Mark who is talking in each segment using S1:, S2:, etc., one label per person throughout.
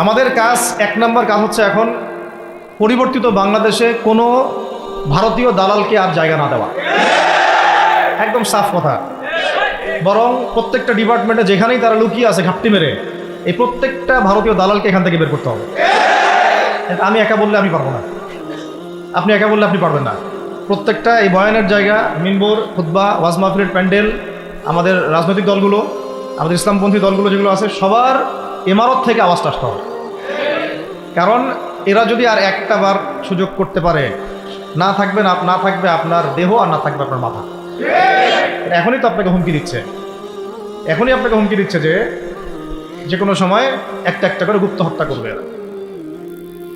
S1: আমাদের কাজ, এক নম্বর কাজ হচ্ছে এখন পরিবর্তিত বাংলাদেশে কোনো ভারতীয় দালালকে আর জায়গা না দেওয়া। একদম সাফ কথা। বরং প্রত্যেকটা ডিপার্টমেন্টে যেখানেই তারা লুকিয়ে আছে ঘাপটি মেরে, এই প্রত্যেকটা ভারতীয় দালালকে এখান থেকে বের করতে হবে। আমি একা বললে আমি পারব না। আপনি একা বললে আপনি পারবেন না। প্রত্যেকটা এই বয়ানের জায়গা, মিনবোর খুদ্া ওয়াজ মাহফিলের প্যান্ডেল, আমাদের রাজনৈতিক দলগুলো, আমাদের ইসলামপন্থী দলগুলো যেগুলো আছে, সবার ইমারত থেকে আওয়াজটা আসতে হবে কারণ এরা যদি আর একটা বার সুযোগ করতে পারে, না থাকবে না না থাকবে আপনার দেহ আর না থাকবে আপনার মাথা। এখনই তো আপনাকে হুমকি দিচ্ছে। এখনই আপনাকে হুমকি দিচ্ছে যে যে কোনো সময় একটা একটা করে গুপ্ত হত্যা করবে এরা।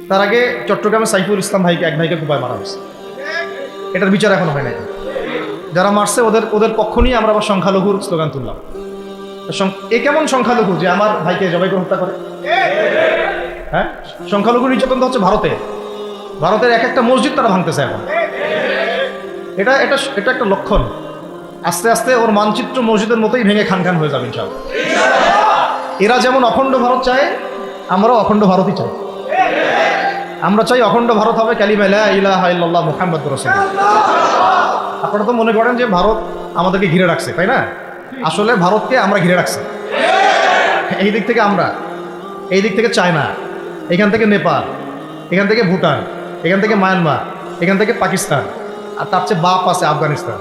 S1: তার আগে চট্টগ্রামে সাইফুল ইসলাম ভাইকে, এক ভাইকে কুপায় মারা হয়েছে। এটার বিচার এখনও হয় নাই। যারা মারছে ওদের ওদের পক্ষ নিয়ে আমরা আবার সংখ্যালঘুর স্লোগান তুললাম। এ কেমন সংখ্যালঘু যে আমার ভাইকে জবাই করে হত্যা করে? হ্যাঁ? সংখ্যালঘু নির্যাতন হচ্ছে ভারতে। ভারতের এক একটা মসজিদ তারা ভাঙতেছে এখন। এটা এটা এটা একটা লক্ষণ। আস্তে আস্তে ওর মানচিত্র মসজিদের মতোই ভেঙে খান খান হয়ে যাবে ইনশাআল্লাহ। এরা যেমন অখণ্ড ভারত চায়, আমরাও অখণ্ড ভারতই চাই। আমরা চাই অখণ্ড ভারত হবে কালিমা লা ইলাহা মুহাম্মদ রাসূলুল্লাহ। আপনারা তো মনে করেন যে ভারত আমাদেরকে ঘিরে রাখছে, তাই না? আসলে ভারতকে আমরা ঘিরে রাখছি। এই দিক থেকে আমরা, এই দিক থেকে চায়না, এখান থেকে নেপাল, এখান থেকে ভুটান, এখান থেকে মায়ানমার, এখান থেকে পাকিস্তান, আর তার চেয়ে বাপ আছে আফগানিস্তান।